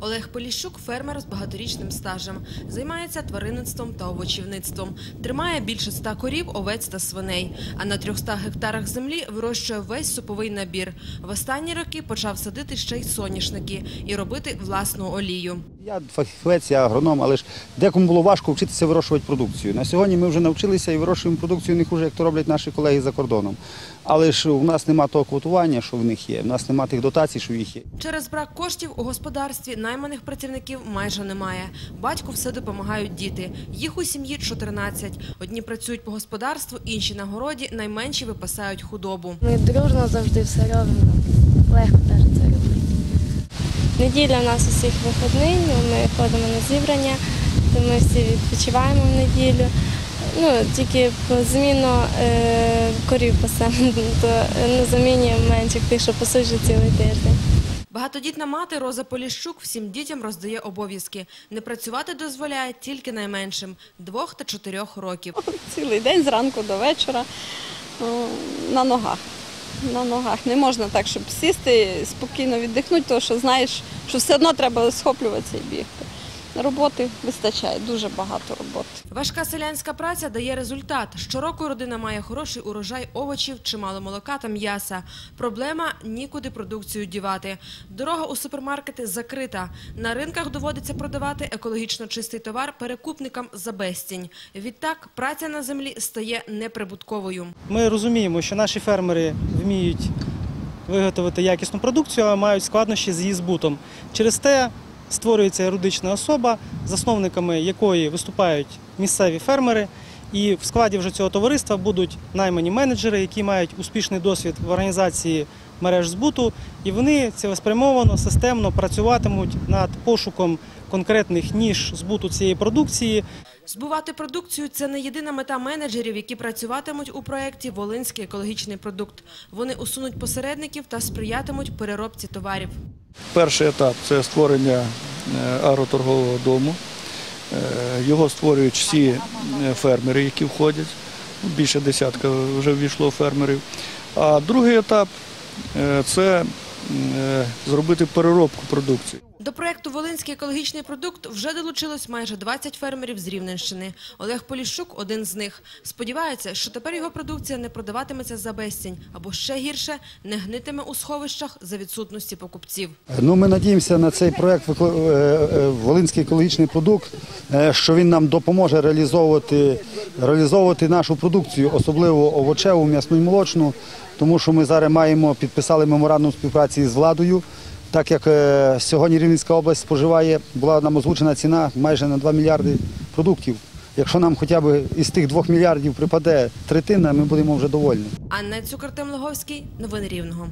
Олег Поліщук – фермер з багаторічним стажем. Займається тваринництвом та овочівництвом. Тримає більше ста корів, овець та свиней. А на 300 гектарах землі вирощує весь суповий набір. В останні роки почав садити ще й соняшники і робити власну олію. Я фахівець, я агроном, але ж декому було важко вчитися вирощувати продукцію. На сьогодні ми вже навчилися і вирощуємо продукцію не хуже, як то роблять наші колеги за кордоном. Але ж у нас немає того квотування, що в них є. У нас немає тих дотацій, що в їх є. Через брак коштів у господарстві найманих працівників майже немає. Батьку все допомагають діти. Їх у сім'ї 14. Одні працюють по господарству, інші на городі, найменші випасають худобу. Ми дружно завжди все робимо. Легко теж це робити. Неділя у нас усіх вихідний, ну, ми ходимо на зібрання, то ми всі відпочиваємо в неділю. Ну, тільки по зміну е, корів пасемо, то на заміні менших тих, що пасуть цілий тиждень. Багатодітна мати Роза Поліщук всім дітям роздає обов'язки. Не працювати дозволяє тільки найменшим – двох та чотирьох років. цілий день зранку до вечора ну, на ногах. На ногах. Не можна так, щоб сісти, спокійно віддихнути, тому що знаєш, що все одно треба схоплюватися і бігти. Роботи вистачає, дуже багато роботи. Важка селянська праця дає результат. Щороку родина має хороший урожай овочів, чимало молока та м'яса. Проблема – нікуди продукцію дівати. Дорога у супермаркети закрита. На ринках доводиться продавати екологічно чистий товар перекупникам за безцінь. Відтак, праця на землі стає неприбутковою. Ми розуміємо, що наші фермери вміють виготовити якісну продукцію, а мають складнощі з її збутом. Через те створюється юридична особа, засновниками якої виступають місцеві фермери. І в складі вже цього товариства будуть наймані менеджери, які мають успішний досвід в організації мереж збуту, і вони цілеспрямовано, системно працюватимуть над пошуком конкретних ніж збуту цієї продукції, Збувати продукцію – це не єдина мета менеджерів, які працюватимуть у проєкті «Волинський екологічний продукт». Вони усунуть посередників та сприятимуть переробці товарів. Перший етап це створення е, агроторгового дому. Е, Його створюють всі е, фермери, які входять. Більше десятка вже ввійшло фермерів. А другий етап це зробити переробку продукції. До проєкту «Волинський екологічний продукт» вже долучилось майже 20 фермерів з Рівненщини. Олег Поліщук – один з них. Сподівається, що тепер його продукція не продаватиметься за безцінь, або ще гірше – не гнитиме у сховищах за відсутності покупців. Ну, ми надіємося на цей проект «Еко- е, е, Волинський екологічний продукт, е, що він нам допоможе реалізовувати, реалізовувати нашу продукцію, особливо овочеву, м'ясну і молочну, тому що ми зараз маємо підписали меморандум співпраці з владою. Так як е, сьогодні Рівненська область споживає, була нам озвучена ціна майже на 2 мільярди продуктів. Якщо нам хоча б із тих 2 мільярдів припаде третина, ми будемо вже довольні. Анна Цукер Темлоговський. Новини Рівного.